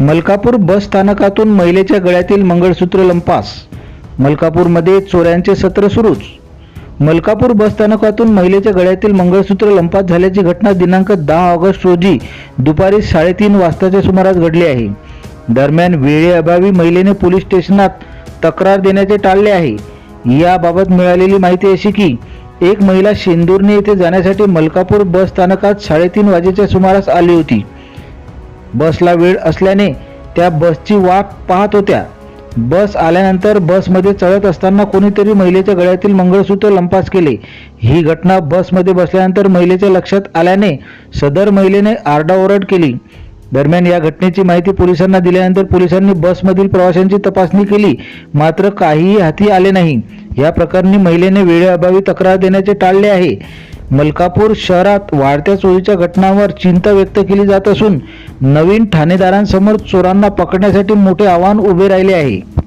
मलकापूर बस स्थानकातून महिलेच्या गळ्यातील मंगळसूत्र लंपास. मलकापूरमध्ये चोऱ्यांचे सत्र सुरूच. मलकापूर बसस्थानकातून महिलेच्या गळ्यातील मंगळसूत्र लंपास झाल्याची घटना दिनांक दहा ऑगस्ट रोजी दुपारी साडेतीन वाजताच्या सुमारास घडली आहे. दरम्यान वेळेअभावी महिलेने पोलीस स्टेशनात तक्रार देण्याचे टाळले आहे. याबाबत मिळालेली माहिती अशी की एक महिला शेंदुर्णी येथे जाण्यासाठी मलकापूर बस स्थानकात साडेतीन वाजेच्या सुमारास आली होती. बसला वेळ असल्याने त्या बसची वाट पाहत होत्या. बस आल्यानंतर बसमध्ये चढत असताना कोणीतरी महिलेच्या गळ्यातील मंगळसूत्र लंपास केले. ही घटना बसमध्ये बसल्यानंतर महिलेच्या लक्षात आल्याने सदर महिलेने आरडाओरड केली. दरम्यान या घटनेची माहिती पोलिसांना दिल्यानंतर पोलिसांनी बसमधील प्रवाशांची तपासणी केली. मात्र काहीही हाती आले नाही. या प्रकरणी महिलेने वेळेअभावी तक्रार देण्याचे टाळले आहे. मलकापूर शहरात वाढत्या चोरीच्या घटनांवर चिंता व्यक्त केली जात असून नवीन ठाणेदारांसमोर चोरांना पकडण्यासाठी मोठे आव्हान उभे राहिले आहे.